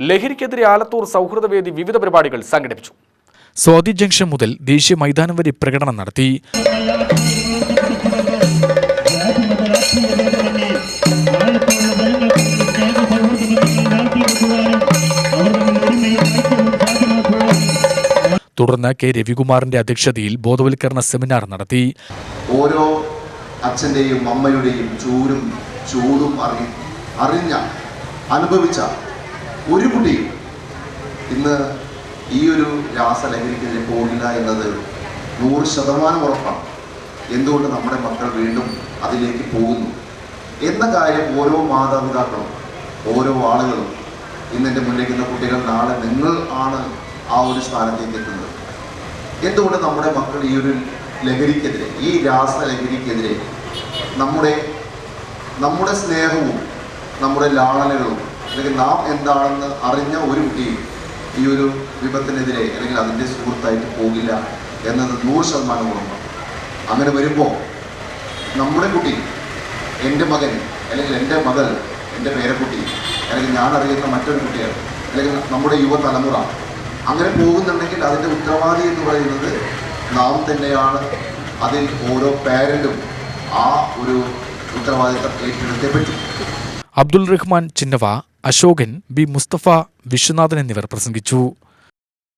ലഹരിക്കെതിരെ ആലത്തൂർ സൗഹൃദവേദി വിവിധ പരിപാടികൾ സംഘടിപ്പിച്ചു. സ്വാതി ജംഗ്ഷൻ മുതൽ ദേശീയ മൈതാനം വരെ പ്രകടനം നടത്തി. തുടർന്ന് കെ രവികുമാറിന്റെ അധ്യക്ഷതയിൽ ബോധവൽക്കരണ സെമിനാർ നടത്തി. ഓരോ അച്ഛന്റെയും അമ്മയുടെയും ചൂരും ചൂടും അറിഞ്ഞ അനുഭവിച്ച ഒരു കുട്ടിയും ഇന്ന് ഈ ഒരു രാസലഹരിക്കെതിരെ പോകില്ല എന്നത് നൂറ് ശതമാനം ഉറപ്പാണ്. എന്തുകൊണ്ട് നമ്മുടെ മക്കൾ വീണ്ടും അതിലേക്ക് പോകുന്നു? എന്ന കാര്യം ഓരോ മാതാപിതാക്കളും ഓരോ ആളുകളും ഇന്ന് എന്റെ മുന്നിലേക്കുന്ന കുട്ടികൾ നാളെ നിങ്ങൾ ആണ് ആ ഒരു സ്ഥാനത്തേക്ക് എത്തുന്നത്. എന്തുകൊണ്ട് നമ്മുടെ മക്കൾ ഈ ഒരു ലഹരിക്കെതിരെ ഈ രാസലഹരിക്കെതിരെ നമ്മുടെ നമ്മുടെ സ്നേഹവും നമ്മുടെ ലാളനകളും അല്ലെങ്കിൽ നാം എന്താണെന്ന് അറിഞ്ഞ ഒരു കുട്ടിയും ഈ ഒരു വിപത്തിനെതിരെ അല്ലെങ്കിൽ അതിന്റെ സുഹൃത്തായിട്ട് പോകില്ല എന്നത് നൂറ് ശതമാനം ഉറപ്പാണ്. അങ്ങനെ വരുമ്പോൾ നമ്മുടെ കുട്ടി എന്റെ മകൻ അല്ലെങ്കിൽ എന്റെ മകൾ എന്റെ പേരക്കുട്ടി അല്ലെങ്കിൽ ഞാൻ അറിയുന്ന മറ്റൊരു കുട്ടികൾ അല്ലെങ്കിൽ നമ്മുടെ യുവതലമുറ അങ്ങനെ പോകുന്നുണ്ടെങ്കിൽ അതിന്റെ ഉത്തരവാദി എന്ന് പറയുന്നത് നാം തന്നെയാണ്. അതിൽ ഓരോ പാരന്റും ആ ഒരു ഉത്തരവാദിത്തം ഏറ്റെടുത്തേ പറ്റും. അബ്ദുൾ റഹ്മാൻ ചിന്നവ അശോകൻ ബി മുസ്തഫ വിശ്വനാഥൻ എന്നിവർ പ്രസംഗിച്ചു